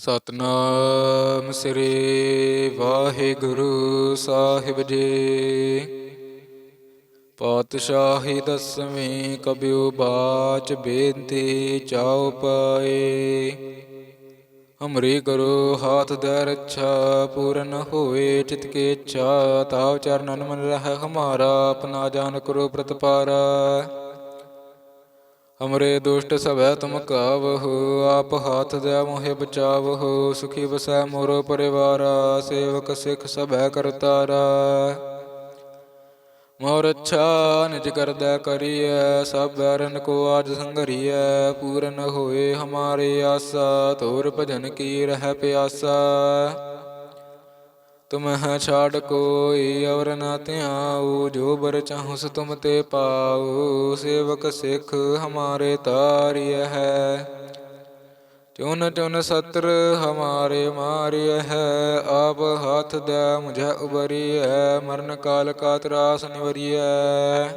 ਸਤਨਾਮ ਸ੍ਰੀ ਵਾਹਿਗੁਰੂ ਸਾਹਿਬ ਜੀ। ਪਾਤਸ਼ਾਹੀ ਦਸਵੀਂ ਕਬਿਉ ਬਾਚ ਬੇਨਤੀ ਚਾਉ ਪਾਏ। ਹਮਰੀ ਗੁਰੂ ਹਾਥ ਦੇ ਰੱਛਾ ਪੂਰਨ ਹੋਏ, ਚਿਤ ਕੇ ਇੱਛਾ ਤਾਵ ਚਰਨਨ ਮਨ ਰਹਿ, ਹਮਾਰਾ ਆਪਣਾ ਜਾਨ ਕਰੋ ਪ੍ਰਤਪਾਰਾ। ਹਮਰੇ ਦੁਸ਼ਟ ਸਭੈ ਤੁਮ ਕਾਵਹੁ, ਆਪ ਹਾਥ ਦੇ ਮੋਹਿ ਬਚਾਵਹੁ, ਸੁਖੀ ਵਸੈ ਮੋਰੋ ਪਰਿਵਾਰਾ, ਸੇਵਕ ਸਿਖ ਸਭੈ ਕਰਤਾਰਾ। ਮੋਰ ਅੱਛਾ ਨਿਜ ਕਰਦਾ ਕਰੀਐ, ਸਭ ਬੈਰਨ ਕੋ ਆਜ ਸੰਗਰੀਐ ਪੂਰਨ ਹੋਏ ਹਮਾਰੇ ਆਸਾ, ਤੋਰ ਭਜਨ ਕੀ ਰਹਿ ਪਿਆਸਾ। ਤੁਮਹਿ ਛਾੜ ਕੋਈ ਔਰ ਨਾ ਧਿਆਉ, ਜੋ ਬਰ ਚਾਹੁਸ ਤੁਮ ਤੇ ਪਾਉ, ਸੇਵਕ ਸਿੱਖ ਹਮਾਰੇ ਤਾਰਿਯ ਹੈ। ਚੁਨ ਚੁਨ ਸਤਰ ਹਮਾਰੇ ਮਾਰਿਯ ਹੈ, ਆਪ ਹੱਥ ਦੇ ਮੁਝੈ ਉਬਰੀਐ, ਮਰਨ ਕਾਲ ਕਾ ਤਰਾਸ ਨਿਵਰੀਐ।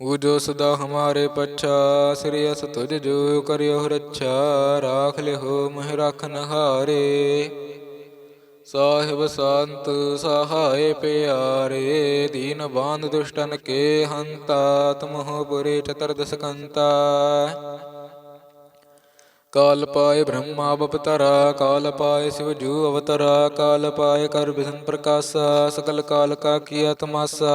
ਉਹ ਜੋ ਸਦਾ ਹਮਾਰੇ ਪੱਛਾ, ਸ੍ਰੀ ਅਸ ਤੁਜ ਜੋ ਕਰਿਓ ਰੱਛਾ, ਰਾਖ ਲਿਓ ਮਹਿ ਰਖਨ ਨਹਾਰੇ। ਸਾਹਿਬ ਸੰਤ ਸਹਾਇ ਪਿਆਰੇ, ਦੀਨ ਬਾਂਧ ਦੁਸ਼ਟਨ ਕੇ ਹੰਤਾ, ਤੁਮਹੁ ਪੁਰੇ ਚਤੁਰਦਸ ਕੰਤਾ ਕਾਲ ਪਾਏ ਬ੍ਰਹਮਾ ਬਪਤਰਾ, ਕਾਲ ਪਾਏ ਸਿਵ ਜੂ ਅਵਤਰਾ, ਕਾਲ ਪਾਏ ਕਰ ਬਿਸਨ ਪ੍ਰਕਾਸ਼ਾ, ਸਕਲ ਕਾਲ ਕਾ ਕੀਆ ਤਮਾਸਾ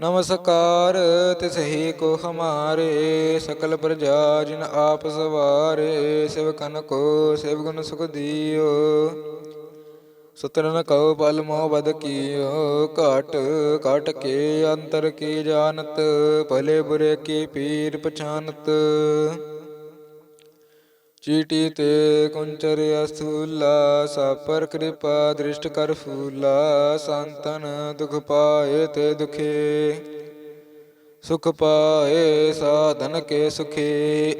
ਨਮਸਕਾਰ ਤਿਸਹੀ ਕੋ ਹਮਾਰੇ, ਸਕਲ ਪ੍ਰਜਾ ਜਿਨ ਆਪ ਸਵਾਰੇ ਸਿਵਕਨ ਕੋ, ਸਿਵ ਗੁਣ ਸੁਖ ਦੀਓ। ਸੁਤਰਨ ਕਉ ਪਲ ਮੋਹ ਬਦ ਕੀਓ, ਘਟ ਘਟ ਕੇ ਅੰਤਰ ਕੀ ਜਾਣਤ, ਭਲੇ ਬੁਰੇ ਕੀ ਪੀਰ ਪਛਾਨਤ। ਚੀਟੀ ਤੇ ਕੁੰਚਰ ਅਸੂਲਾ ਸਾਪਰ ਕਿਰਪਾ ਦ੍ਰਿਸ਼ਟ ਕਰ ਫੂਲਾ, ਸੰਤਨ ਦੁਖ ਪਾਏ ਤੇ ਦੁਖੇ। ਸੁਖ ਪਾਏ ਸਾਧਨ ਕੇ ਸੁਖੇ,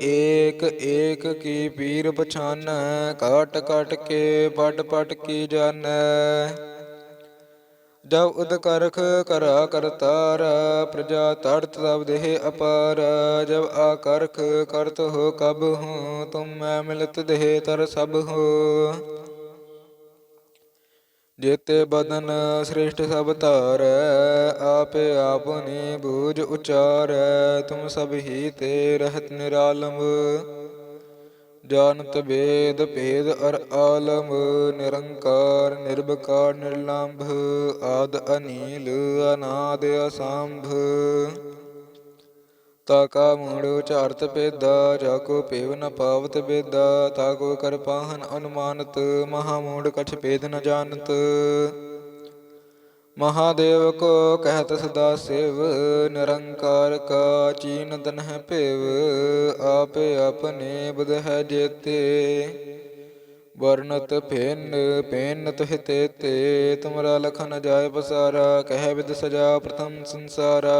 ਏਕ ਏਕ ਕੀ ਪੀਰ ਪਛਾਨ ਕਾਟ ਕਾਟ ਕੇ ਪਟ ਪਟ ਕੀ ਜਾਣੈ ਜਬ ਉਦਕਰਖ ਕਰਾ ਕਰਤਾਰ, ਪ੍ਰਜਾ ਤੜਤ ਤਬ ਦੇਹ ਅਪਾਰ ਜਬ ਆ ਕਰਤ ਹੋ ਕਬ ਹੂੰ, ਤੁਮ ਮੈਂ ਮਿਲਤ ਦੇਹ ਤਰ ਸਭ ਹੋ। ਜੇਤੇ ਬਦਨ ਸ੍ਰੇਸ਼ਟ ਸਭ ਧਾਰੈ, ਆਪੇ ਆਪਨੀ ਬੂਝ ਉਚਾਰੈ, ਤੁਮ ਸਭ ਹੀ ਤੇ ਰਹਿਤ ਨਿਰਾਲਮ ਜਾਣਤ ਵੇਦ ਭੇਦ ਅਰ ਆਲਮ, ਨਿਰੰਕਾਰ, ਨਿਰਭਕਾਰ, ਨਿਰਲੰਭ, ਆਦ ਅਨੀਲ, ਅਨਾਦ ਅਸੰਭ। ਤਾਕਾ ਮੂੜ ਉਚਾਰਤ ਪੇਦਾ ਜਾਕੋ ਪੇਵ ਨ ਪਾਵਤ ਬੇਦਾ ਤਾਕੋ ਕਰ ਪਾਹਨ ਅਨੁਮਾਨਤ, ਮਹਾ ਮੂੜ ਕਛ ਭੇਦ ਨ ਜਾਣਤ। ਮਹਾਦੇਵ ਕੋ ਕਹਿਤ ਸਦਾ ਸਿਵ, ਨਿਰੰਕਾਰ ਕਾ ਚੀਨ ਤਨ ਹੈ ਭੇਵ, ਆਪੇ ਆਪਣੇ ਬੁਧ ਹੈ ਜੇਤੇ। ਵਰਨਤ ਫੇਨ ਪੇਨਤ ਹਿਤੇ ਤੇ ਤੁਮਰਾ ਲਖਨ ਜਾਏ ਬਸਾਰਾ ਕਹਿ ਵਿਦ ਸਜਾ ਪ੍ਰਥਮ ਸੰਸਾਰਾ।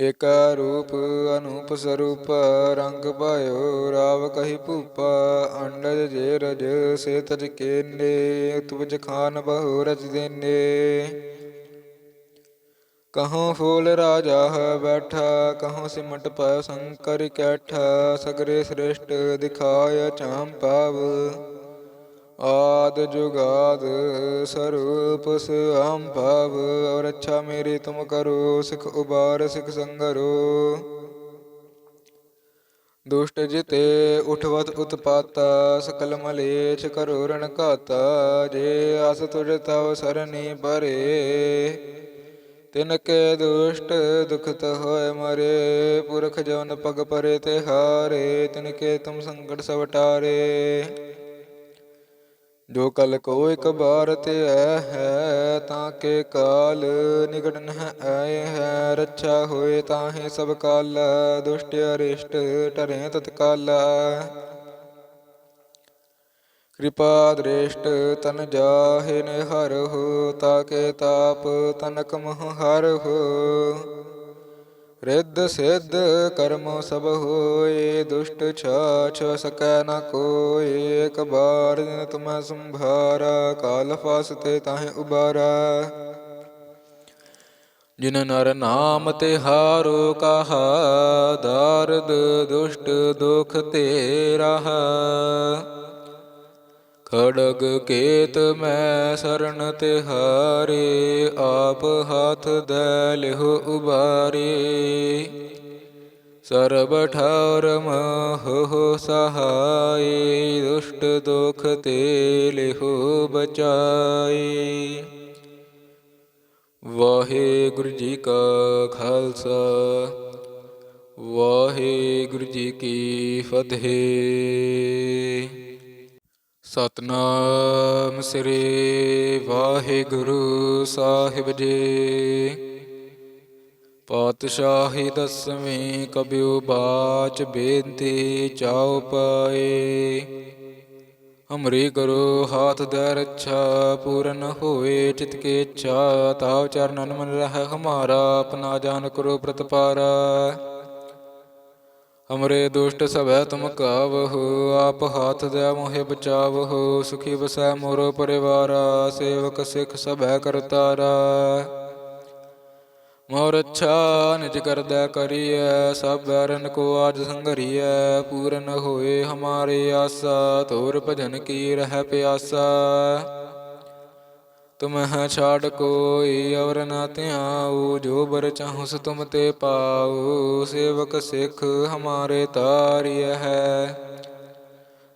ਏਕਾ ਰੂਪ ਅਨੂਪ ਸਰੂਪ, ਰੰਗ ਪਾਇਓ ਰਾਵ ਕਹੀ ਭੂਪ, ਅੰਡਜ ਜੇ ਰਜ ਸੇ ਤਜ ਕੇਨੇ ਤੁਜ ਖਾਨ ਬਹੁ ਰਜ ਦੇਨੇ। ਕਹੋਂ ਫੂਲ ਰਾਜਾ ਹੈ ਬੈਠਾ ਕਹੋਂ ਸਿਮਟ ਪਾਇ ਸੰਕਰ ਕੈਠਾ, ਸਗਰੇ ਸ੍ਰੇਸ਼ਟ ਦਿਖਾਇ ਚਾਮ ਪਾਵ। ਆਦ ਜੁਗਾਦ ਸਰੂਪ ਸੁਆਮ ਭਾਵ ਔਰ ਅੱਛਾ ਮੇਰੀ ਤੁਮ ਕਰੋ, ਸਿਖ ਉਬਾਰ, ਸਿਖ ਸੰਗਰੋ। ਦੁਸ਼ਟ ਜਿਤੇ ਉਠਵਤ ਉਤਪਾਤਾ, ਸਕਲ ਮਲੇਛ ਕਰੋ ਰਣ ਘਾਤਾ, ਜੇ ਅਸ ਤੁਜ ਤਵ ਸਰਨੀ ਪਰੇ। ਤਿਨ ਕੇ ਦੁਸ਼ਟ ਦੁਖਤ ਹੋਏ ਮਰੇ, ਪੁਰਖ ਜਨ ਪਗ ਪਰੇ ਤੇ ਹਾਰੇ ਤਿਨ ਕੇ ਤੁਮ ਸੰਕਟ ਸਵਟਾਰੇ। ਜੋ ਕਲ ਕੋ ਇਕ ਬਾਰ ਤੇ ਐ ਹੈ, ਤਾਂ ਕੇ ਕਾਲ ਨਿਕਟ ਨਹ ਆਏ ਹੈ। ਰੱਛਾ ਹੋਏ ਤਾਹੇ ਸਭ ਕਾਲ, ਦੁਸ਼ਟ ਅਰਿਸ਼ਟ ਟਰੇ ਤਤਕਾਲ। ਕਿਰਪਾ ਦ੍ਰਿਸ਼ਟ ਤਨ ਜਾਹੇ ਨਿਹਰ ਹੋ ਤਾਕੇ ਤਾਪ ਤਨਕ ਮਹ ਹਰ ਹੋ। ਰਿੱਧ ਸਿੱਧ ਕਰਮ ਸਭ ਹੋਏ, ਦੁਸ਼ਟ ਛਾਛ ਸਕੈ ਨ ਕੋਇ ਇੱਕ ਬਾਰ ਜਿਨ ਤੁਮੈ ਸੰਭਾਰਾ, ਕਾਲ ਫਾਸਤੇ ਤਾਹੇ ਉਬਾਰਾ। ਜਿਨ ਨਰ ਨਾਮ ਤੇ ਹਾਰੋ ਕਹਾ, ਦਾਰਦ ਦੁਸ਼ਟ ਦੁਖ ਤੇ ਰਹਾ ਖੜਗ ਕੇਤ ਮੈਂ ਸ਼ਰਨ ਤਿਹਾਰੇ, ਆਪ ਹੱਥ ਦੇ ਲਿਹੁ ਉਬਾਰੇ। ਸਰਬ ਠਾਰ ਮਹੁ ਸਹਾਈ ਦੁਸ਼ਟ ਦੁਖ ਤੇ ਲਿਹੁ ਬਚਾਈ ਵਾਹਿਗੁਰੂ ਜੀ ਕਾ ਖਾਲਸਾ, ਵਾਹਿਗੁਰੂ ਜੀ ਕੀ ਫਤਿਹ। ਸਤਨਾਮ ਸ੍ਰੀ ਵਾਹਿਗੁਰੂ ਸਾਹਿਬ ਜੀ। ਪਾਤਸ਼ਾਹੀ ਦਸਵੀਂ ਕਬਿਉ ਬਾਚ ਬੇਨਤੀ ਚਾਉ ਪਾਏ। ਹਮਰੀ ਕਰੋ ਹਾਥ ਦੇ ਰੱਛਾ ਪੂਰਨ ਹੋਏ, ਚਿਤ ਕੇ ਇੱਛਾ ਤਾਵ ਚਰਨਨ ਮਨ ਰਹਿ, ਹਮਾਰਾ ਆਪਣਾ ਜਾਨ ਕਰੋ ਪ੍ਰਤਪਾਰਾ। ਅਮਰੇ ਦੁਸ਼ਟ ਸਭੈ ਤੁਮ ਕਾਵਹੁ, ਆਪ ਹਾਥ ਦੇ ਮੋਹਿ ਬਚਾਵਹੁ, ਸੁਖੀ ਵਸੈ ਮੋਰੋ ਪਰਿਵਾਰਾ, ਸੇਵਕ ਸਿਖ ਸਭੈ ਕਰਤਾਰਾ। ਮੋਰ ਅੱਛਾ ਨਿਜ ਕਰਦਾ ਕਰੀਐ, ਸਭ ਬਰਨ ਕੋ ਆਜ ਸੰਗਰੀਐ ਪੂਰਨ ਹੋਏ ਹਮਾਰੇ ਆਸਾ, ਤੋਰ ਭਜਨ ਕੀ ਰਹਿ ਪਿਆਸਾ। ਤੁਮਹਿ ਛਾੜ ਕੋਈ ਅਵਰ ਨਾ ਧਿਆਉ, ਜੋ ਬਰ ਚਾਹੁਸ ਤੁਮ ਤੇ ਪਾਉ। ਸੇਵਕ ਸਿਖ ਹਮਾਰੇ ਤਾਰਿਯ ਹੈ।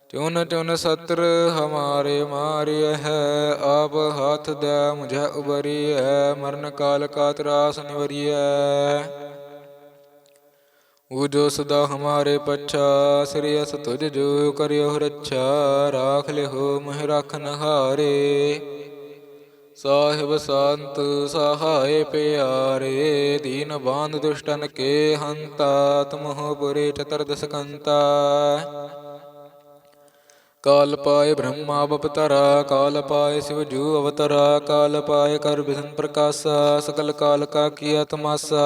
ਚੁਨ ਚੁਨ ਸਤਰ ਹਮਾਰੇ ਮਾਰਿਯ ਹੈ। ਆਪ ਹੱਥ ਦੇ ਮੁਝੈ ਉਬਰੀਐ, ਮਰਨ ਕਾਲ ਕਾ ਤਰਾਸ ਨਿਵਰੀਐ। ਉਹ ਜੋ ਸਦਾ ਹਮਾਰੇ ਪਛਾ, ਸ੍ਰੀ ਅਸ ਤੁਜ ਜੋ ਕਰਿਓ ਰੱਛਾ, ਰਾਖ ਲਿਓ ਮਹਿ ਰਖਨ ਹਾਰੇ ਸਾਹਿਬ ਸੰਤ ਸਹਾਇ ਪਿਆਰੇ, ਦੀਨ ਬਾਂਧ ਦੁਸ਼ਟਨ ਕੇ ਹੰਤਾ, ਤੁਮਹੁ ਪੁਰੇ ਚਤੁਰਦਸ ਕੰਤਾ ਕਾਲ ਪਾਏ ਬ੍ਰਹਮਾ ਬਪਤਰਾ, ਕਾਲ ਪਾਏ ਸਿਵ ਜੂ ਅਵਤਰਾ, ਕਾਲ ਪਾਏ ਕਰ ਬਿਸਨ ਪ੍ਰਕਾਸ਼ਾ, ਸਕਲ ਕਾਲ ਕਾ ਕੀਆ ਤਮਾਸਾ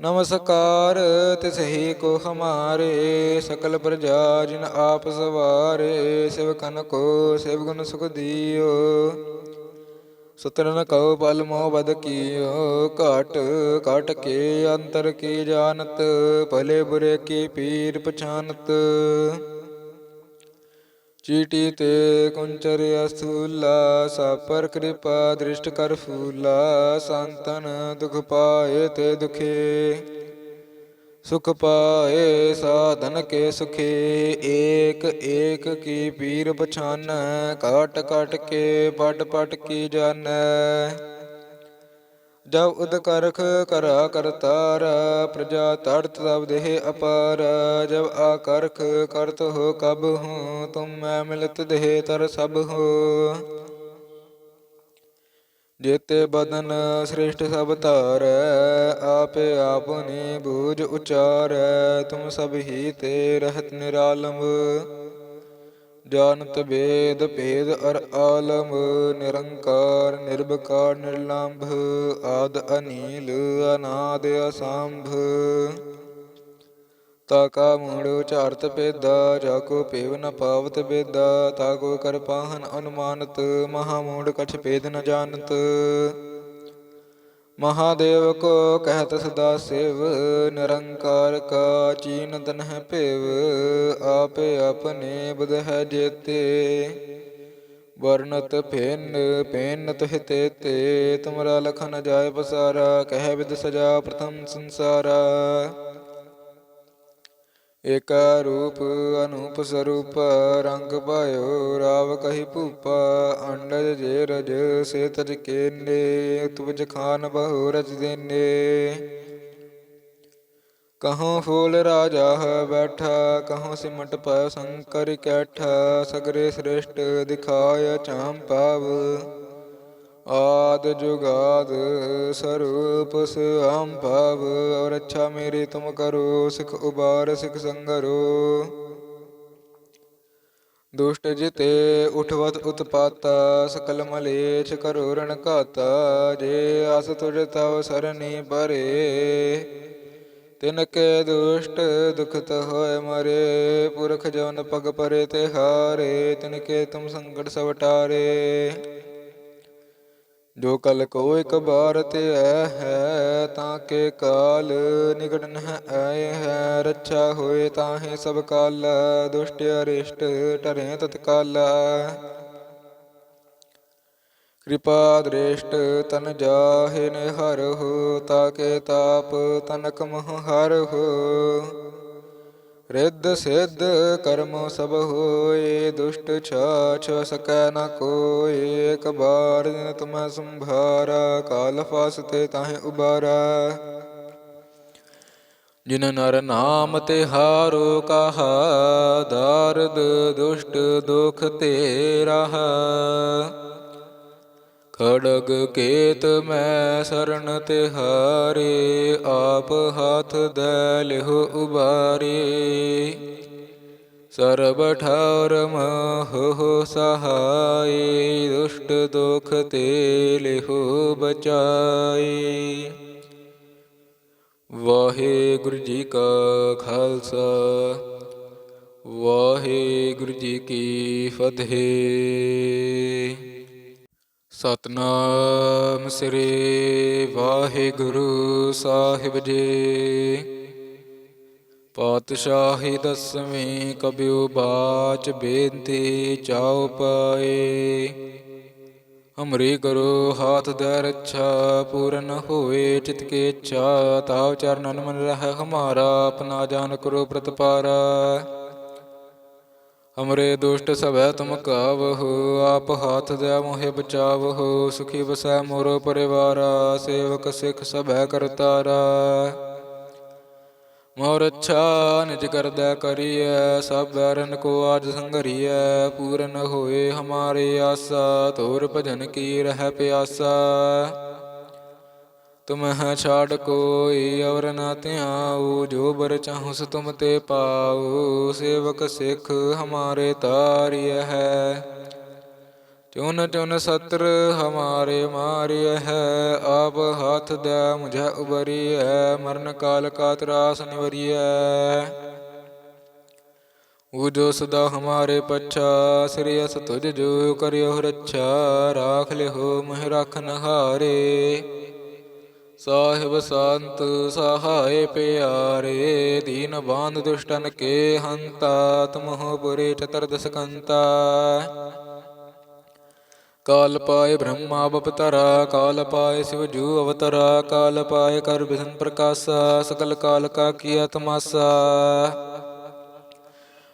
ਨਮਸਕਾਰ ਤਿਸਹੀ ਕੋ ਹਮਾਰੇ, ਸਕਲ ਪ੍ਰਜਾ ਜਿਨ ਆਪ ਸਵਾਰੇ ਸਿਵਕਨ ਕੋ, ਸਿਵ ਗੁਣ ਸੁਖ ਦਿਓ। ਸੁਤਰਨ ਕਉ ਪਲ ਮੋਹ ਬਦ ਕੀਓ, ਘਟ ਘਟ ਕੇ ਅੰਤਰ ਕੀ ਜਾਣਤ, ਭਲੇ ਬੁਰੇ ਕੀ ਪੀਰ ਪਛਾਨਤ। ਚੀਟੀ ਤੇ ਕੁੰਚਰ ਅਸੂਲਾ ਸਾਪਰ ਕਿਰਪਾ ਦ੍ਰਿਸ਼ਟ ਕਰ ਫੂਲਾ, ਸੰਤਨ ਦੁਖ ਪਾਏ ਤੇ ਦੁਖੇ। ਸੁਖ ਪਾਏ ਸਾਧਨ ਕੇ ਸੁਖੇ, ਏਕ ਏਕ ਕੀ ਪੀਰ ਪਛਾਨੈ ਕਾਟ ਕਾਟ ਕੇ ਪਟ ਪਟ ਕੀ ਜਾਣੈ ਜਬ ਉਦਕਰਖ ਕਰਾ ਕਰਤਾਰ, ਪ੍ਰਜਾ ਤੜਤ ਤਬ ਦੇਹ ਅਪਾਰ, ਜਬ ਆਕਰਖ ਕਰਤ ਹੋ ਕਬ ਹੂੰ, ਤੁਮ ਮੈਂ ਮਿਲਤ ਦੇਹ ਤਰ ਸਭ ਹੋ। ਜੇਤੇ ਬਦਨ ਸ੍ਰੇਸ਼ਟ ਸਭ ਧਾਰੈ, ਆਪੇ ਆਪਨੀ ਬੂਝ ਉਚਾਰੈ, ਤੁਮ ਸਭ ਹੀ ਤੇ ਰਹਤ ਨਿਰਾਲਮ ਜਾਣਤ ਵੇਦ ਭੇਦ ਅਰ ਆਲਮ, ਨਿਰੰਕਾਰ, ਨਿਰਭਕਾਰ, ਨਿਰਲੰਭ, ਆਦ ਅਨੀਲ, ਅਨਾਦ ਅਸੰਭ। ਤਾਕਾ ਮੂੜ ਉਚਾਰਤ ਪੇਦਾ ਜਾਕੋ ਪੇਵ ਨ ਪਾਵਤ ਬੇਦਾ ਤਾਕੋ ਕਰ ਪਾਹਨ ਅਨੁਮਾਨਤ, ਮਹਾ ਮੂੜ ਕਛ ਭੇਦ ਨ ਜਾਣਤ। ਮਹਾਦੇਵ ਕੋ ਕਹਿਤ ਸਦਾ ਸਿਵ, ਨਿਰੰਕਾਰ ਕਾ ਚੀਨ ਤਨ ਹੈ ਭੇਵ, ਆਪੇ ਆਪਣੇ ਬੁਧ ਹੈ ਜੇਤੇ। ਵਰਨਤ ਫੇਨ ਪੇਨ ਤੁਹ ਤੇ ਤੇ ਤੁਮਰਾ ਲਖਨ ਜਾਏ ਪਸਾਰਾ, ਕਹਿ ਵਿਦ ਸਜਾ ਪ੍ਰਥਮ ਸੰਸਾਰਾ। ਏਕਾ ਰੂਪ ਅਨੂਪ ਸਰੂਪ, ਰੰਗ ਪਾਇਓ ਰਾਵ ਕਹੀ ਭੂਪ, ਅੰਡਜ ਜੇ ਰਜ ਸੇ ਤਜ ਕੇਨੇ ਤੁਜ ਖਾਨ ਬਹੁ ਰਜ ਦੇਨੇ। ਕਹੋਂ ਫੂਲ ਰਾਜਾ ਹੈ ਬੈਠਾ ਕਹੋਂ ਸਿਮਟ ਪਾਇ ਸੰਕਰ ਕੈਠਾ, ਸਗਰੇ ਸ੍ਰਿਸ਼ਟ ਦਿਖਾਇ ਚਾਮ ਪਾਵ। ਆਦ ਜੁਗਾਦ ਸਰੂਪ ਸੁਆਮ ਭਾਵ ਔਰ ਅੱਛਾ ਮੇਰੀ ਤੁਮ ਕਰੋ, ਸਿਖ ਉਬਾਰ, ਸਿਖ ਸੰਗਰੋ। ਦੁਸ਼ਟ ਜਿਤੇ ਉਠਵਤ ਉਤਪਾਤਾ, ਸਕਲ ਮਲੇਛ ਕਰੋ ਰਣ ਘਾਤਾ, ਜੇ ਅਸ ਤੁਜ ਤਵ ਸਰਨੀ ਪਰੇ। ਤਿਨ ਕੇ ਦੁਸ਼ਟ ਦੁਖਤ ਹੋਏ ਮਰੇ, ਪੁਰਖ ਜਨ ਪਗ ਪਰੇ ਤੇ ਹਾਰੇ ਤਿਨ ਕੇ ਤੁਮ ਸੰਕਟ ਸਵਟਾਰੇ। ਜੋ ਕਲ ਕੋ ਇਕ ਬਾਰ ਤੇ ਐ ਹੈ, ਤਾਂ ਕੇ ਕਾਲ ਨਿਕਟ ਨਹ ਆਏ ਹੈ। ਰੱਛਾ ਹੋਏ ਤਾਹੇ ਸਭ ਕਾਲ, ਦੁਸ਼ਟ ਅਰਿਸ਼ਟ ਟਰੇ ਤਤਕਾਲ। ਕਿਰਪਾ ਦ੍ਰਿਸ਼ਟ ਤਨ ਜਾਹੇ ਨੇ ਹਰ ਹੋ ਤਾਕੇ ਤਾਪ ਤਨਕ ਮਹ ਹਰ ਹੋ। ਰਿੱਧ ਸਿੱਧ ਕਰਮ ਸਭ ਹੋਏ, ਦੁਸ਼ਟ ਛਾਛ ਸਕੈ ਨ ਕੋਇ ਇੱਕ ਬਾਰ ਜਿਨ ਤੁਮੈ ਸੰਭਾਰਾ, ਕਾਲ ਫਾਸਤੇ ਤਾਹੇ ਉਬਾਰਾ। ਜਿਨ ਨਰ ਨਾਮ ਤੇ ਹਾਰੋ ਕਹਾ, ਦਾਰਦ ਦੁਸ਼ਟ ਦੁਖ ਤੇ ਰਹਾ ਖੜਗ ਕੇਤ ਮੈਂ ਸ਼ਰਨ ਤੇ ਆਪ ਹੱਥ ਦੇ ਲਿਹੁ ਉਬਾਰੇ। ਸਰਬ ਠਾਰ ਮਹੁ ਸਹਾਈ ਦੁਸ਼ਟ ਦੁਖ ਤੇ ਲਿਹੁ ਬਚਾਈ ਵਾਹਿਗੁਰੂ ਜੀ ਕਾ ਖਾਲਸਾ, ਵਾਹਿਗੁਰੂ ਜੀ ਕੀ ਫਤਿਹ। ਸਤਨਾਮ ਸ੍ਰੀ ਵਾਹਿਗੁਰੂ ਸਾਹਿਬ ਜੀ। ਪਾਤਸ਼ਾਹੀ ਦਸਵੀਂ ਕਬਿਉ ਬਾਚ ਬੇਨਤੀ ਚਾਉ ਪਾਏ। ਹਮਰੀ ਕਰੋ ਹਾਥ ਦਰ ਰੱਛਾ, ਪੂਰਨ ਹੋਏ ਚਿਤ ਕੇ ਇੱਛਾ, ਤਾਵ ਚਰਨਨ ਮਨ ਰਹਿ, ਹਮਾਰਾ ਆਪਣਾ ਜਾਨ ਕਰੋ ਪ੍ਰਤਪਾਰਾ। ਅਮਰੇ ਦੁਸ਼ਟ ਸਭੈ ਤੁਮ ਕਾਵਹੁ, ਆਪ ਹਾਥ ਦੇ ਮੋਹਿ ਬਚਾਵਹੁ, ਸੁਖੀ ਵਸੈ ਮੋਰੋ ਪਰਿਵਾਰਾ, ਸੇਵਕ ਸਿਖ ਸਭੈ ਕਰਤਾਰਾ। ਮੋਰ ਅੱਛਾ ਨਿਜ ਕਰਦਾ ਕਰੀਐ, ਸਭ ਬੈਰਨ ਕੋ ਆਜ ਸੰਗਰੀਐ ਪੂਰਨ ਹੋਏ ਹਮਾਰੇ ਆਸਾ, ਤੋਰ ਭਜਨ ਕੀ ਰਹਿ ਪਿਆਸਾ। ਤੁਮਹਿ ਛਾੜ ਕੋਈ ਔਰ ਨਾ ਧਿਆਉ, ਜੋ ਬਰ ਚਾਹੁਸ ਤੁਮ ਤੇ ਪਾਉ, ਸੇਵਕ ਸਿਖ ਹਮਾਰੇ ਤਾਰਿਯ ਹੈ। ਚੁਨ ਚੁਨ ਸਤਰ ਹਮਾਰੇ ਮਾਰਿਯ ਹੈ, ਆਪ ਹੱਥ ਦੇ ਮੁਝੈ ਉਬਰੀਐ, ਮਰਨ ਕਾਲ ਕਾ ਤਰਾਸ ਨਿਵਰੀਐ। ਉਹ ਜੋ ਸਦਾ ਹਮਾਰੇ ਪੱਛਾ, ਸ੍ਰੀ ਅਸ ਤੁਜ ਜੋ ਕਰਿਓ ਰੱਛਾ, ਰਾਖ ਲਿਓ ਮਹਿ ਰਖਨ ਹਾਰੇ ਸਾਹਿਬ ਸੰਤ ਸਹਾਇ ਪਿਆਰੇ, ਦੀਨ ਬਾਂਧ ਦੁਸ਼ਟਨ ਕੇ ਹੰਤਾ, ਤੁਮਹੁ ਪੁਰੇ ਚਤਰਦਸ ਕੰਤਾ ਕਾਲ ਪਾਏ ਬ੍ਰਹਮਾ ਬਪਤਰਾ, ਕਾਲ ਪਾਏ ਸਿਵ ਜੂ ਅਵਤਰਾ, ਕਾਲ ਪਾਏ ਕਰ ਬਿਸਨ ਪ੍ਰਕਾਸ਼ਾ, ਸਕਲ ਕਾਲ ਕਾ ਕੀਆ ਤਮਾਸਾ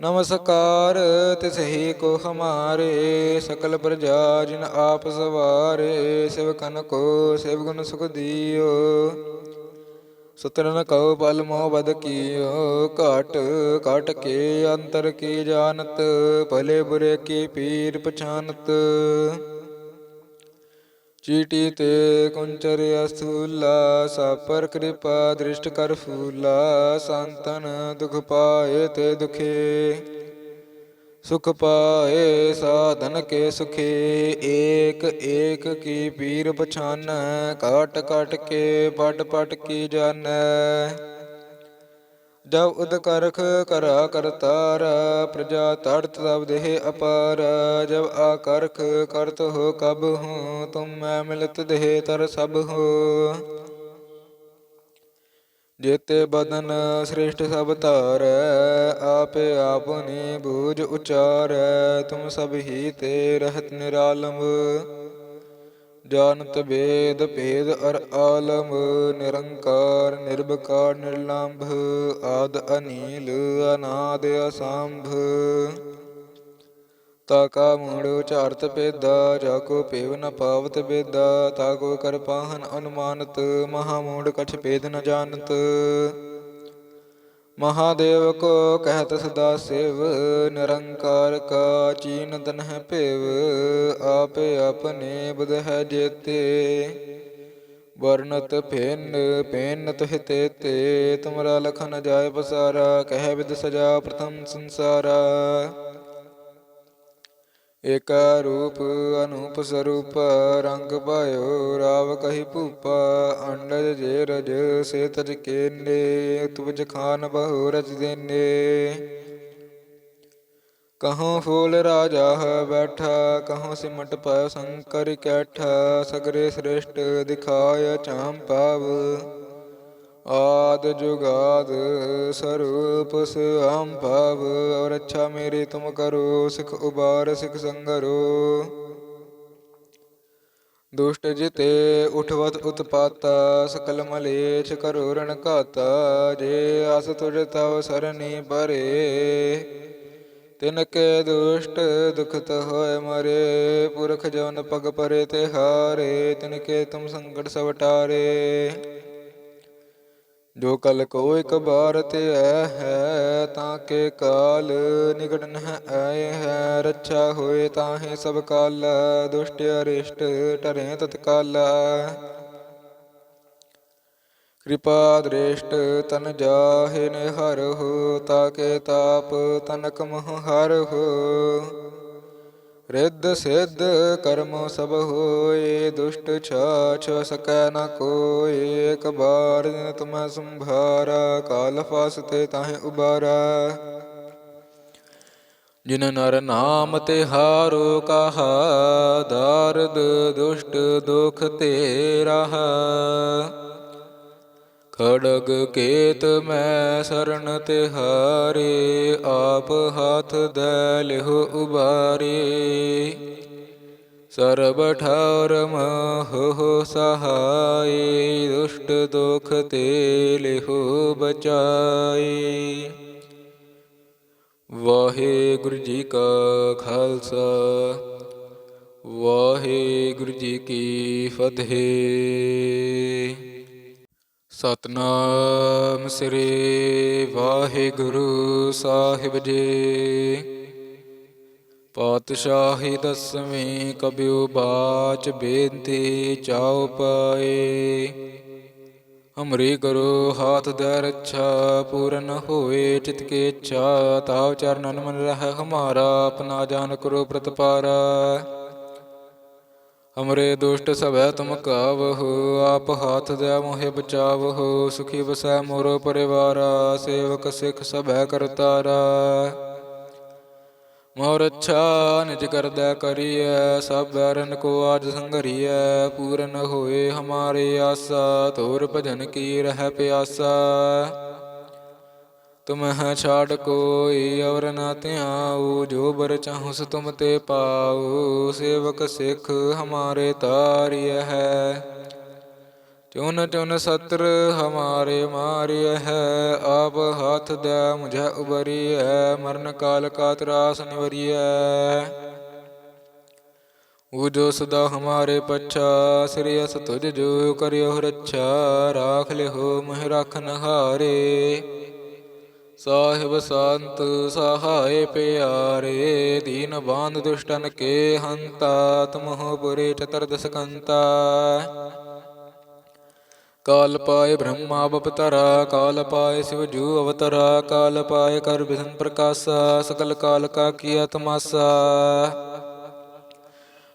ਨਮਸਕਾਰ ਤਿਸਹੀ ਕੋ ਹਮਾਰੇ, ਸਕਲ ਪ੍ਰਜਾ ਜਿਨ ਆਪ ਸਵਾਰੇ ਸਿਵਕਨ ਕੋ, ਸਿਵ ਗੁਣ ਸੁਖ ਦਿਓ। ਸੁਤਰਨ ਕਉ ਬਲ ਮੋਹ ਬਦ ਕੀਓ, ਘਟ ਘਟ ਕੇ ਅੰਤਰ ਕੀ ਜਾਣਤ, ਭਲੇ ਬੁਰੇ ਕੀ ਪੀਰ ਪਛਾਨਤ। ਚੀਟੀ ਤੇ ਕੁੰਚਰ ਅਸੂਲਾ ਸਾਪਰ ਕਿਰਪਾ ਦ੍ਰਿਸ਼ਟ ਕਰ ਫੂਲਾ, ਸੰਤਨ ਦੁਖ ਪਾਏ ਤੇ ਦੁਖੇ। ਸੁਖ ਪਾਏ ਸਾਧਨ ਕੇ ਸੁਖੇ, ਏਕ ਏਕ ਕੀ ਪੀਰ ਪਛਾਨੈ ਕਾਟ ਕਾਟ ਕੇ ਪਟ ਪਟ ਕੀ ਜਾਣੈ ਜਬ ਉਦ ਕਰਖ ਕਰਾ ਕਰਤਾਰ, ਪ੍ਰਜਾ ਤੜਤ ਤਬ ਦੇਹ ਅਪਾਰ ਜਬ ਆਕਰਖ ਕਰਤ ਹੋ ਕਬ ਹੂੰ, ਤੁਮ ਮੈਂ ਮਿਲਤ ਦੇਹ ਤਰ ਸਭ ਹੋ। ਜੇਤੇ ਬਦਨ ਸ੍ਰੇਸ਼ਟ ਸਭ ਧਾਰੈ, ਆਪੇ ਆਪਨੇ ਬੂਝ ਉਚਾਰ, ਤੁਮ ਸਭ ਹੀ ਤੇ ਰਹਤ ਨਿਰਾਲਮ ਜਾਣਤ ਵੇਦ ਭੇਦ ਅਰ ਆਲਮ, ਨਿਰੰਕਾਰ, ਨਿਰਭਕਾਰ, ਨਿਰਲੰਭ, ਆਦ ਅਨੀਲ, ਅਨਾਦ ਅਸੰਭ। ਤਾਕਾ ਮੂੜ ਉਚਾਰਤ ਪੇਦਾ ਜਾਕੋ ਪੇਵ ਨ ਪਾਵਤ ਬੇਦਾ ਤਾਕੋ ਕਰ ਪਾਹਨ ਅਨੁਮਾਨਤ, ਮਹਾ ਮੂੜ ਕਛ ਭੇਦ ਨ ਜਾਣਤ। ਮਹਾਦੇਵ ਕੋ ਕਹਿਤ ਸਦਾ ਸਿਵ, ਨਿਰੰਕਾਰ ਕਾ ਚੀਨ ਤਨ ਹੈ ਭੇਵ, ਆਪੇ ਆਪਣੇ ਬੁਧ ਹੈ ਜੇਤੇ। ਵਰਨਤ ਫੇਨ ਪੇਨ ਤੁਹਿ ਤੇ ਤੇ ਤੁਮਰਾ ਲਖਨ ਜਾਏ ਪਸਾਰਾ, ਕਹਿ ਵਿਦ ਸਜਾ ਪ੍ਰਥਮ ਸੰਸਾਰਾ। ਏਕ ਰੂਪ ਅਨੂਪ ਸਰੂਪ, ਰੰਗ ਪਾਇਓ, ਰਾਵ ਕਹੀ ਭੂਪ, ਅੰਡਜ ਜੇ ਰਜ, ਸੇ ਤਜ ਕੇਨੇ ਤੁਜ ਖਾਨ ਬਹੁ ਰਜ ਦੇਨੇ। ਕਹੋਂ ਫੂਲ ਰਾਜਾ ਹੈ ਬੈਠਾ ਕਹੋਂ ਸਿਮਟ ਪਾਇ ਸੰਕਰ ਕੈਠਾ, ਸਗਰੇ ਸ੍ਰੇਸ਼ਟ ਦਿਖਾਇ ਚਾਮ ਪਾਵ। ਆਦ ਜੁਗਾਦ ਸਰੂਪ ਸਆਮ ਭਾਵ, ਔਰ ਅੱਛਾ ਮੇਰੀ ਤੁਮ ਕਰੋ, ਸਿਖ ਉਬਾਰ, ਸਿਖ ਸੰਗਰੋ। ਦੁਸ਼ਟ ਜਿਤੇ ਉਠਵਤ ਉਤਪਾਤਾ, ਸਕਲ ਮਲੇਛ ਕਰੋ ਰਣ ਘਾਤਾ, ਜੇ ਅਸ ਤੁਜ ਤਵ ਸਰਨੀ ਪਰੇ। ਤਿਨ ਕੇ ਦੁਸ਼ਟ ਦੁਖਤ ਹੋਏ ਮਰੇ, ਪੁਰਖ ਜਨ ਪਗ ਪਰੇ ਤੇ ਹਾਰੇ ਤਿਨ ਕੇ ਤੁਮ ਸੰਕਟ ਸਵਟਾਰੇ। ਜੋ ਕਲ ਕੋ ਇਕ ਬਾਰ ਤੇ ਐ ਹੈ, ਤਾਂ ਕੇ ਕਾਲ ਨਿਕਟ ਨਹ ਆਏ ਹੈ। ਰੱਛਾ ਹੋਏ ਤਾਹੇ ਸਭ ਕਾਲ, ਦੁਸ਼ਟ ਅਰਿਸ਼ਟ ਟਰੇ ਤਤਕਾਲ। ਕਿਰਪਾ ਦ੍ਰਿਸ਼ਟ ਤਨ ਜਾਹੇ ਨੇ ਹਰ ਹੋ ਤਾਕੇ ਤਾਪ ਤਨਕ ਮਹ ਹਰ ਹੋ। ਰਿੱਧ ਸਿੱਧ ਕਰਮ ਸਭ ਹੋਏ, ਦੁਸ਼ਟ ਛਾਛ ਸਕੈ ਨ ਕੋਇ ਏਕ ਬਾਰ ਤੁਮੈ ਸੰਭਾਰਾ, ਕਾਲ ਫਾਸਤੇ ਤਾਹੇ ਉਬਾਰਾ। ਜਿਨ ਨਰ ਨਾਮ ਤੇ ਹਾਰੋ ਕਹਾ, ਦਾਰਦ ਦੁਸ਼ਟ ਦੁਖ ਤੇਰਾ ਖੜਗ ਕੇਤ ਮੈਂ ਸ਼ਰਨ ਤਿਹਾਰੇ, ਆਪ ਹੱਥ ਦੇ ਲਿਹੁ ਉਬਾਰੇ। ਸਰਬ ਠਾਰ ਮਹੁ ਸਹਾਈ ਦੁਸ਼ਟ ਦੁਖ ਤੇ ਲਿਹੁ ਬਚਾਈ ਵਾਹਿਗੁਰੂ ਜੀ ਕਾ ਖਾਲਸਾ, ਵਾਹਿਗੁਰੂ ਜੀ ਕੀ ਫਤਿਹ। ਸਤਨਾਮ ਸ੍ਰੀ ਵਾਹਿਗੁਰੂ ਸਾਹਿਬ ਜੀ। ਪਾਤਸ਼ਾਹੀ ਦਸਵੀਂ ਕਬਿਉ ਬਾਚ ਬੇਨਤੀ ਚਾਉ ਪਾਏ। ਹਮਰੀ ਕਰੋ ਹਾਥ ਦਰ ਰੱਛਾ, ਪੂਰਨ ਹੋਏ ਚਿਤ ਕੇ ਇੱਛਾ, ਤਾਵ ਚਰਨਨ ਮਨ ਰਹਿ, ਹਮਾਰਾ ਆਪਣਾ ਜਾਨ ਕਰੋ ਪ੍ਰਤਪਾਰਾ। ਅਮਰੇ ਦੁਸ਼ਟ ਸਭੈ ਤੁਮ ਕਾਵਹੁ, ਆਪ ਹਾਥ ਦੇ ਮੋਹਿ ਬਚਾਵਹੁ, ਸੁਖੀ ਵਸੈ ਮੋਰੋ ਪਰਿਵਾਰਾ, ਸੇਵਕ ਸਿਖ ਸਭੈ ਕਰਤਾਰਾ। ਮੋਰ ਅੱਛਾ ਨਿਜ ਕਰਦਾ ਕਰੀਐ, ਸਭ ਬੈਰਨ ਕੋ ਆਜ ਸੰਗਰੀਐ ਪੂਰਨ ਹੋਏ ਹਮਾਰੇ ਆਸਾ, ਤੋਰ ਭਜਨ ਕੀ ਰਹਿ ਪਿਆਸਾ। ਤੁਮਹਿ ਛਾੜ ਕੋਈ, ਔਰ ਨਾ ਧਿਆਉ, ਜੋ ਬਰ ਚਾਹੁਸ ਤੁਮ ਤੇ ਪਾਉ, ਸੇਵਕ ਸਿਖ ਹਮਾਰੇ ਤਾਰਿਯ ਹੈ। ਚੁਨ ਚੁਨ ਸਤਰ ਹਮਾਰੇ ਮਾਰਿਯ ਹੈ, ਆਪ ਹੱਥ ਦੇ ਮੁਝੈ ਉਬਰੀਐ, ਮਰਨ ਕਾਲ ਕਾ ਤਰਾਸ ਨਿਵਰੀਐ। ਉਹ ਜੋ ਸਦਾ ਹਮਾਰੇ ਪਛਾ, ਸ੍ਰੀ ਅਸ ਤੁਜ ਜੋ ਕਰਿਓ ਰੱਛਾ, ਰਾਖ ਲਿਓ ਮਹਿ ਰਖਨ ਹਾਰੇ ਸਾਹਿਬ ਸੰਤ ਸਹਾਇ ਪਿਆਰੇ, ਦੀਨ ਬਾਂਧ ਦੁਸ਼ਟਨ ਕੇ ਹੰਤਾ ਤੁਮਹੁ ਪੁਰੇ ਚਤਰਦਸ ਕੰਤਾ ਕਾਲ ਪਾਏ ਬ੍ਰਹਮਾ ਬਪਤਰਾ, ਕਾਲ ਪਾਏ ਸਿਵ ਜੂ ਅਵਤਰਾ, ਕਾਲ ਪਾਏ ਕਰ ਬਿਸਨ ਪ੍ਰਕਾਸ਼ਾ, ਸਕਲ ਕਾਲ ਕਾ ਕੀਆ ਤਮਾਸਾ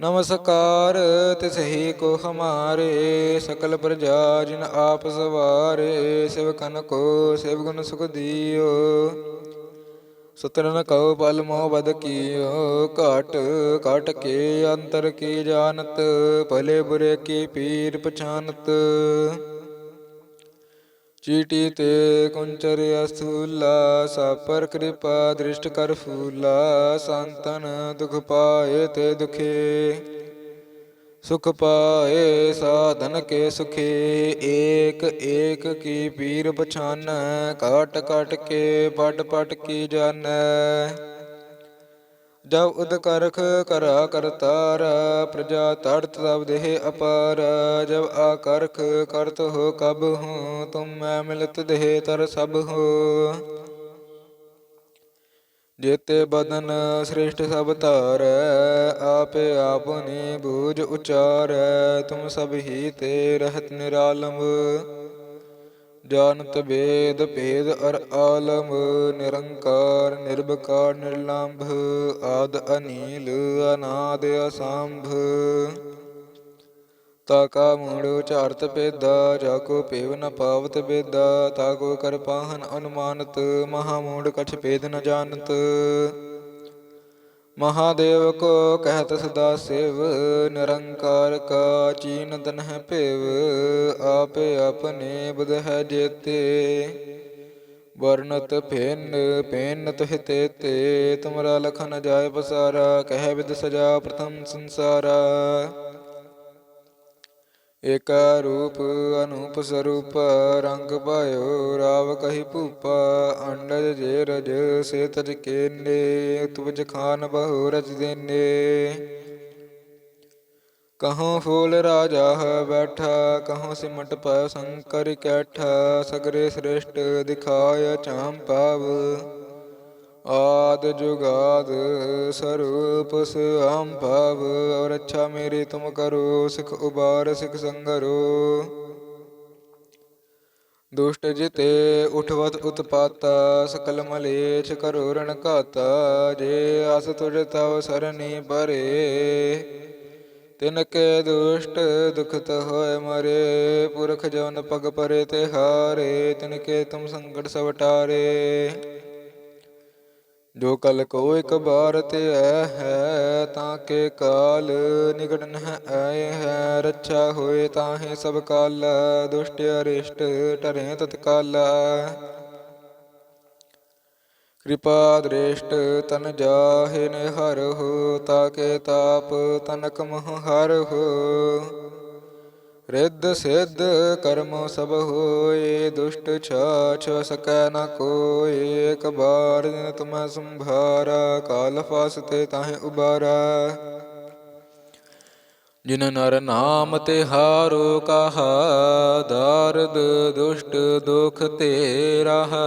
ਨਮਸਕਾਰ ਤਿਸਹੀ ਕੋ ਹਮਾਰੇ ਸਕਲ ਪ੍ਰਜਾ ਜਿਨ ਆਪ ਸਵਾਰੇ ਸਿਵਕਨ ਕੋ, ਸਿਵ ਗੁਣ ਸੁਖ ਦਿਓ। ਸੁਤਰਨ ਕਉ ਪਲ ਮੋਹ ਬਦ ਕੀਓ, ਘਟ ਘਟ ਕੇ ਅੰਤਰ ਕੀ ਜਾਣਤ, ਭਲੇ ਬੁਰੇ ਕੀ ਪੀਰ ਪਛਾਨਤ। ਚੀਟੀ ਤੇ ਕੁੰਚਰ ਅਸੂਲਾ ਸਾਪਰ ਕਿਰਪਾ ਦ੍ਰਿਸ਼ਟ ਕਰ ਫੂਲਾ, ਸੰਤਨ ਦੁਖ ਪਾਏ ਤੇ ਦੁਖੇ। ਸੁਖ ਪਾਏ ਸਾਧਨ ਕੇ ਸੁਖੇ, ਏਕ ਏਕ ਕੀ ਪੀਰ ਪਛਾਨ ਕਾਟ ਕਾਟ ਕੇ ਪਟ ਪਟ ਕੀ ਜਾਣੈ ਜਬ ਉਦ ਕਰਖ ਕਰਾ ਕਰਤਾਰ, ਪ੍ਰਜਾ ਤੜਤ ਤਬ ਦੇਹ ਅਪਾਰ ਜਬ ਆ ਕਰਤ ਹੋ ਕਬ ਹੂੰ, ਤੁਮ ਮੈਂ ਮਿਲਤ ਦੇਹ ਤਰ ਸਭ ਹੋ। ਜੇਤੇ ਬਦਨ ਸ੍ਰੇਸ਼ਟ ਸਭ ਧਾਰੈ, ਆਪੇ ਆਪਨੀ ਬੂਝ ਉਚਾਰੈ, ਤੁਮ ਸਭ ਹੀ ਤੇ ਰਹਿਤ ਨਿਰਾਲਮ ਜਾਣਤ ਵੇਦ ਭੇਦ ਅਰ ਆਲਮ, ਨਿਰੰਕਾਰ, ਨਿਰਭਕਾਰ, ਨਿਰਲੰਭ, ਆਦ ਅਨੀਲ, ਅਨਾਦ ਅਸੰਭ। ਤਾਕਾ ਮੂੜ ਚਾਰਤ ਪੇਦਾ ਜਾਕੋ ਪੇਵ ਨ ਪਾਵਤ ਬੇਦਾ ਤਾਕੋ ਕਰ ਪਾਹਨ ਅਨੁਮਾਨਤ, ਮਹਾ ਮੂੜ ਕਛ ਭੇਦ ਨ ਜਾਣਤ। ਮਹਾਦੇਵ ਕੋ ਕਹਿਤ ਸਦਾ ਸਿਵ, ਨਿਰੰਕਾਰ ਕਾ ਚੀਨ ਤਨ ਹੈ ਭੇਵ, ਆਪੇ ਆਪਣੇ ਬੁਧ ਹੈ ਜੇਤੇ। ਵਰਨਤ ਫੇਨ ਪੇਨ ਤੁਹਿ ਤੇ ਤੇ ਤੁਮਰਾ ਲਖਨ ਜਾਏ ਬਸਾਰਾ ਕਹਿ ਵਿਦ ਸਜਾ ਪ੍ਰਥਮ ਸੰਸਾਰਾ। ਏਕ ਰੂਪ ਅਨੂਪ ਸਰੂਪ, ਰੰਗ ਪਾਇਓ ਰਾਵ ਕਹੀ ਭੂਪ, ਅੰਡਜ ਜੇ ਰਜ ਸੇ ਤਜ ਕੇਨੇ ਤੁਜ ਖਾਨ ਬਹੁ ਰਜ ਦੇਨੇ। ਕਹੋਂ ਫੂਲ ਰਾਜਾ ਹੈ ਬੈਠਾ ਕਹੋਂ ਸਿਮਟ ਪਾਇ ਸੰਕਰ ਕੈਠਾ, ਸਗਰੇ ਸ੍ਰੇਸ਼ਟ ਦਿਖਾਇ ਚਾਮ ਪਾਵ। ਆਦ ਜੁਗਾਦ ਸਰੂਪ ਸੁਆਮ ਭਾਵ, ਔਰ ਅੱਛਾ ਮੇਰੀ ਤੁਮ ਕਰੋ, ਸਿਖ ਉਬਾਰ, ਸਿਖ ਸੰਗਰੋ। ਦੁਸ਼ਟ ਜਿਤੇ ਉਠਵਤ ਉਤਪਾਤਾ, ਸਕਲ ਮਲੇਛ ਕਰੋ ਰਣ ਘਾਤਾ, ਜੇ ਅਸ ਤੁਜ ਤਵ ਸਰਨੀ ਪਰੇ। ਤਿਨ ਕੇ ਦੁਸ਼ਟ ਦੁਖਤ ਹੋਏ ਮਰੇ, ਪੁਰਖ ਜਨ ਪਗ ਪਰੇ ਤੇ ਹਾਰੇ ਤਿਨ ਕੇ ਤੁਮ ਸੰਕਟ ਸਵਟਾਰੇ। ਜੋ ਕਲ ਕੋ ਇਕ ਬਾਰ ਤੇ ਐ ਹੈ, ਤਾਂ ਕੇ ਕਾਲ ਨਿਕਟ ਨਹਿ ਆਏ ਹੈ। ਰੱਛਾ ਹੋਏ ਤਾਹੇ ਸਭ ਕਾਲ, ਦੁਸ਼ਟ ਅਰਿਸ਼ਟ ਟਰੇ ਤਤਕਾਲ। ਕਿਰਪਾ ਦ੍ਰਿਸ਼ਟ ਤਨ ਜਾਹੇ ਨੇ ਹਰ ਹੋ ਤਾਕੇ ਤਾਪ ਤਨਕ ਮਹ ਹਰ ਹੋ। ਰਿੱਧ ਸਿੱਧ ਕਰਮ ਸਭ ਹੋਏ, ਦੁਸ਼ਟ ਛਾਛ ਸਕੈ ਨ ਕੋਇ ਏਕ ਬਾਰ ਜਿਨ ਤੁਮੈ ਸੰਭਾਰਾ, ਕਾਲ ਫਾਸਤੇ ਤਾਹੇ ਉਬਾਰਾ। ਜਿਨ ਨਰ ਨਾਮ ਤੇ ਹਾਰੋ ਕਹਾ, ਦਾਰਦ ਦੁਸ਼ਟ ਦੁਖ ਤੇ ਰਹਾ।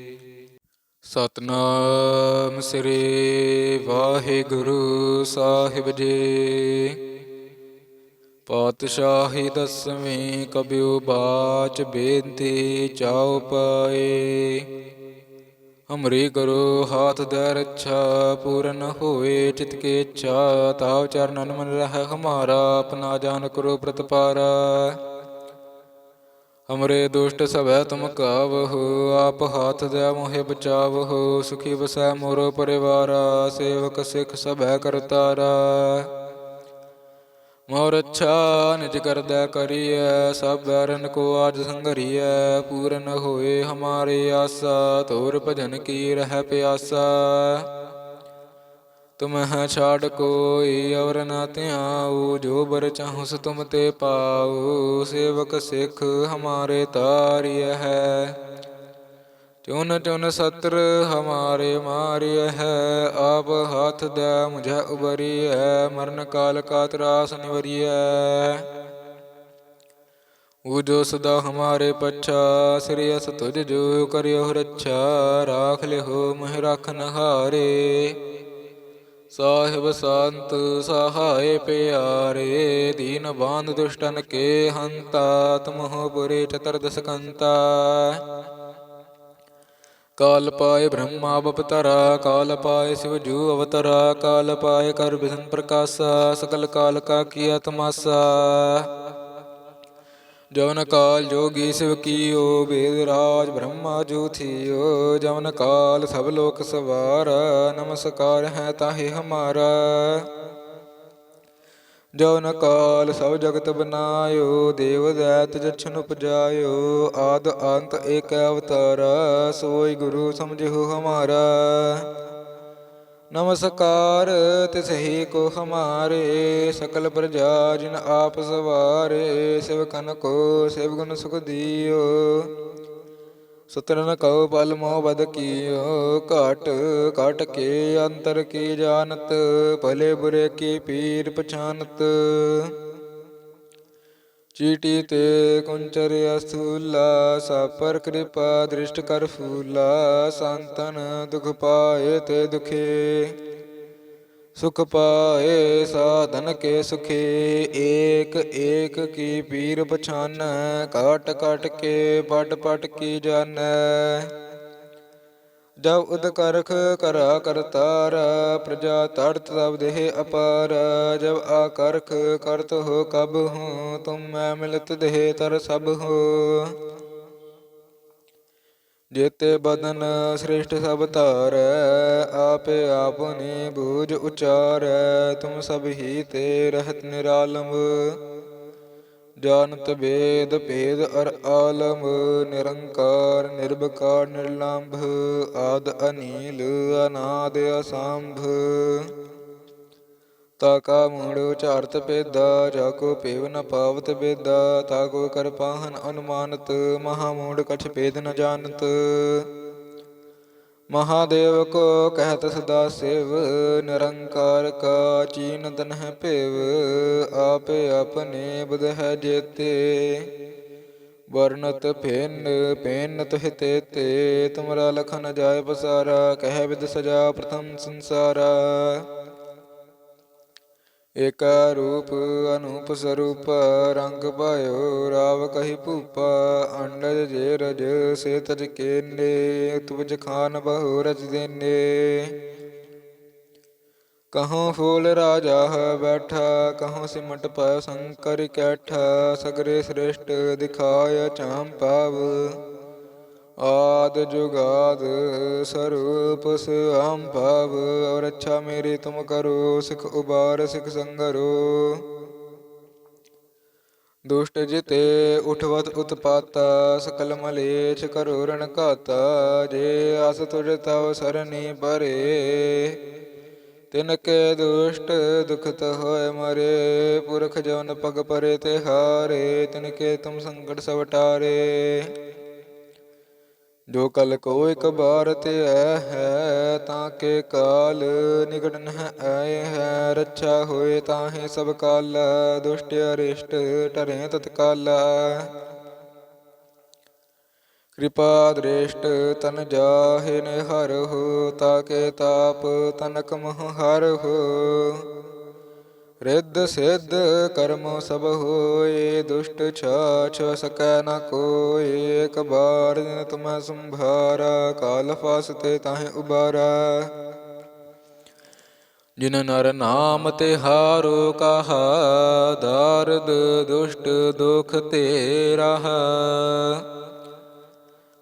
ਸਤਨਾਮ ਸ੍ਰੀ ਵਾਹਿਗੁਰੂ ਸਾਹਿਬ ਜੀ। ਪਾਤਸ਼ਾਹੀ ਦਸਵੀਂ ਕਬਿਉ ਬਾਚ ਬੇਨਤੀ ਚਾਉ ਪਾਏ। ਹਮਰੀ ਕਰੋ ਹਾਥ ਦਰ ਰੱਛਾ ਪੂਰਨ ਹੋਏ, ਚਿਤ ਕੀ ਇੱਛਾ ਤਾਉ ਚਰਨਨ ਮਨ ਰਹਿ, ਹਮਾਰਾ ਆਪਣਾ ਜਾਨ ਕਰੋ ਪ੍ਰਤਪਾਰਾ। ਹਮਰੇ ਦੁਸ਼ਟ ਸਭੈ ਤੁਮ ਕਾਵਹੁ, ਆਪ ਹਾਥ ਦੇ ਮੋਹਿ ਬਚਾਵਹੁ, ਸੁਖੀ ਵਸੈ ਮੋਰ ਪਰਿਵਾਰਾ, ਸੇਵਕ ਸਿਖ ਸਭੈ ਕਰਤਾਰਾ। ਮੋਰ ਅੱਛਾ ਨਿਜ ਕਰਦਾ ਕਰੀਐ, ਸਭ ਬੈਰਨ ਕੋ ਆਜ ਸੰਗਰੀਐ ਪੂਰਨ ਹੋਏ ਹਮਾਰੇ ਆਸਾ, ਤੋਰ ਭਜਨ ਕੀ ਰਹਿ ਪਿਆਸਾ। ਤੁਮਹ ਛਾੜ ਕੋਈ ਔਰ ਨਾ ਧਿਆਉ, ਜੋ ਬਰ ਚਾਹੁਸ ਤੁਮ ਤੇ ਪਾਉ, ਸੇਵਕ ਸਿੱਖ ਹਮਾਰੇ ਤਾਰਿਯ ਹੈ। ਚੁਨ ਚੁਨ ਸਤਰ ਹਮਾਰੇ ਮਾਰਿਯ ਹੈ, ਆਪ ਹੱਥ ਦੇ ਮੁਝੇ ਉਬਰੀਐ, ਮਰਨ ਕਾਲ ਕਾ ਤਰਾਸ ਨਿਵਰੀਐ। ਉਹ ਜੋ ਸਦਾ ਹਮਾਰੇ ਪੱਛਾ, ਸ੍ਰੀ ਅਸ ਤੁਝ ਜੋ ਕਰਿਓ ਰੱਛਾ, ਰਾਖ ਲਿਓ ਮਹਿ ਰਖਨ ਨਹਾਰੇ। ਸਾਹਿਬ ਸੰਤ ਸਹਾਇ ਪਿਆਰੇ, ਦੀਨ ਬਾਂਧ ਦੁਸ਼ਟਨ ਕੇ ਹੰਤਾ, ਤਮਹੁ ਪੁਰੇ ਚਤਰਦਸ ਕੰਤਾ ਕਾਲ ਪਾਏ ਬ੍ਰਹਮਾ ਬਪਤਰਾ, ਕਾਲ ਪਾਏ ਸਿਵ ਜੂ ਅਵਤਰਾ, ਕਾਲ ਪਾਏ ਕਰ ਬਿਸਨ ਪ੍ਰਕਾਸ਼ਾ, ਸਕਲ ਕਾਲ ਕਾ ਕੀਆ ਤਮਾਸਾ ਜਵਨ ਕਾਲ ਜੋਗੀ ਸਿਵ ਕੀਓ, ਵੇਦ ਰਾਜ ਬ੍ਰਹਮਾ ਜੋ ਜਵਨ ਕਾਲ ਸਭ ਲੋਕ ਸਵਾਰ, ਨਮਸਕਾਰ ਹੈ ਤਾਹੇ ਹਮਾਰਾ। ਜਵਨ ਕਾਲ ਸਭ ਜਗਤ ਬਨਾਇਓ, ਦੇਵ ਦੈਤ ਜਛਨ ਉਪਜਾਇਓ, ਆਦ ਅੰਤ ਏਕ ਅਵਤਾਰਾ, ਸੋਈ ਗੁਰੂ ਸਮਝਿਓ ਹਮਾਰਾ। ਨਮਸਕਾਰ ਤਿਸਹੀ ਕੋ ਹਮਾਰੇ, ਸਕਲ ਪ੍ਰਜਾ ਜਿਨ ਆਪ ਸਵਾਰੇ ਸਿਵਕਨ ਕੋ, ਸਿਵ ਗੁਣ ਸੁਖ ਦਿਓ। ਸੁਤਰਨ ਕਉ ਪਲ ਮੋਹ ਬਦ ਕੀਓ, ਘਟ ਘਟ ਕੇ ਅੰਤਰ ਕੀ ਜਾਣਤ, ਭਲੇ ਬੁਰੇ ਕੀ ਪੀਰ ਪਛਾਨਤ। ਚੀਟੀ ਤੇ ਕੁੰਚਰ ਅਸੂਲਾ ਸਾਪਰ ਕਿਰਪਾ ਦ੍ਰਿਸ਼ਟ ਕਰ ਫੂਲਾ, ਸੰਤਨ ਦੁਖ ਪਾਏ ਤੇ ਦੁਖੇ। ਸੁਖ ਪਾਏ ਸਾਧਨ ਕੇ ਸੁਖੇ, ਏਕ ਏਕ ਕੀ ਪੀਰ ਪਛਾਨ ਕਾਟ ਕਾਟ ਕੇ ਪਟ ਪਟ ਕੀ ਜਾਣੈ ਜਬ ਉਦ ਕਰਖ ਕਰਾ ਕਰਤਾਰ, ਪ੍ਰਜਾ ਤੜਤ ਤਬ ਦੇਹ ਅਪਾਰ ਜਬ ਆ ਕਰਤ ਹੋ ਕਬ ਹੂੰ, ਤੁਮ ਮੈਂ ਮਿਲਤ ਦੇਹ ਤਰ ਸਭ ਹੋ। ਜੇਤੇ ਬਦਨ ਸ੍ਰੇਸ਼ਟ ਸਭ ਧਾਰੈ, ਆਪੇ ਆਪਨੇ ਬੂਝ ਉਚਾਰ, ਤੁਮ ਸਭ ਹੀ ਤੇ ਰਹਿਤ ਨਿਰਾਲਮ ਜਾਣਤ ਵੇਦ ਭੇਦ ਅਰ ਆਲਮ, ਨਿਰੰਕਾਰ, ਨਿਰਭਕਾਰ, ਨਿਰਲੰਭ, ਆਦ ਅਨੀਲ, ਅਨਾਦ ਅਸੰਭ। ਤਾ ਕਾ ਮੂੜ ਉਚਾਰਤ ਪੇਦਾ ਜਾ ਕੋ ਪੇਵ ਨ ਪਾਵਤ ਬੇਦਾ ਤਾ ਕੋ ਕਰ ਪਾਹਨ ਅਨੁਮਾਨਤ, ਮਹਾ ਮੂੜ ਕਛ ਭੇਦ ਨ ਜਾਣਤ। ਮਹਾਦੇਵ ਕੋ ਕਹਿਤ ਸਦਾ ਸਿਵ, ਨਿਰੰਕਾਰ ਕਾ ਚੀਨ ਤਨ ਹੈ ਭੇਵ, ਆਪੇ ਆਪਣੇ ਬੁਧ ਹੈ ਜੇਤੇ। ਵਰਨਤ ਭੇਨ, ਭੇਨਤ ਹਿਤੇ ਤੇ ਤੁਮਰਾ ਲਖਨ ਜਾਏ ਪਸਾਰਾ, ਕਹਿ ਵਿਦ ਸਜਾ ਪ੍ਰਥਮ ਸੰਸਾਰਾ। ਏਕ ਰੂਪ ਅਨੂਪ ਸਰੂਪ, ਰੰਗ ਪਾਇਓ ਰਾਵ ਕਹੀ ਭੂਪ, ਅੰਡਜ ਜੇ ਰਜ ਸੇ ਤਜ ਕੇਨੇ ਤੁਜ ਖਾਨ ਬਹੁ ਰਜ ਦੇਨੇ। ਕਹੋਂ ਫੂਲ ਰਾਜਾ ਹੈ ਬੈਠਾ ਕਹੋਂ ਸਿਮਟ ਪਾਇ ਸੰਕਰ ਕੈਠਾ, ਸਗਰੇ ਸ੍ਰੇਸ਼ਟ ਦਿਖਾਇ ਚਾਮ ਪਾਵ। ਆਦ ਜੁਗਾਦ ਸਰੂਪ ਸਆਮ ਭਾਵ, ਔਰ ਅੱਛਾ ਮੇਰੀ ਤੁਮ ਕਰੋ, ਸਿਖ ਉਬਾਰ, ਸਿਖ ਸੰਗਰੋ। ਦੁਸ਼ਟ ਜਿਤੇ ਉਠਵਤ ਉਤਪਾਤਾ, ਸਕਲ ਮਲੇਛ ਕਰੋ ਰਣ ਘਾਤਾ, ਜੇ ਅਸ ਤੁਜ ਤਵ ਸਰਨੀ ਪਰੇ। ਤਿਨ ਕੇ ਦੁਸ਼ਟ ਦੁਖਤ ਹੋਏ ਮਰੇ, ਪੁਰਖ ਜਨ ਪਗ ਪਰੇ ਤੇ ਹਾਰੇ ਤਿਨ ਕੇ ਤੁਮ ਸੰਕਟ ਸਵਟਾਰੇ। ਜੋ ਕਲ ਕੋ ਇਕ ਬਾਰ ਤੇ ਐ ਹੈ, ਤਾਂ ਕੇ ਕਾਲ ਨਿਕਟ ਨ ਆਏ ਹੈ, ਰੱਛਾ ਹੋਏ ਤਾਹੇ ਸਭ ਕਾਲ, ਦੁਸ਼ਟ ਅਰਿਸ਼ਟ ਟਰੇ ਤਤਕਾਲ। ਕਿਰਪਾ ਦ੍ਰਿਸ਼ਟ ਤਨ ਜਾਹੇ ਨੇ ਹਰ ਹੋ ਤਾਕੇ ਤਾਪ ਤਨਕ ਮਹ ਹਰ ਹੋ। ਰਿੱਧ ਸਿੱਧ ਕਰਮ ਸਭ ਹੋਏ, ਦੁਸ਼ਟ ਛਾਛ ਸਕੈ ਨ ਕੋਇ ਏਕ ਬਾਰ ਜਿਨ ਤੁਮੈ ਸੰਭਾਰਾ, ਕਾਲ ਫਾਸਤੇ ਤਾਹੇ ਉਬਾਰਾ। ਜਿਨ ਨਰ ਨਾਮ ਤੇ ਹਾਰੋ ਕਹਾ, ਦਾਰਦ ਦੁਸ਼ਟ ਦੁਖ ਤੇ ਰਹਾ।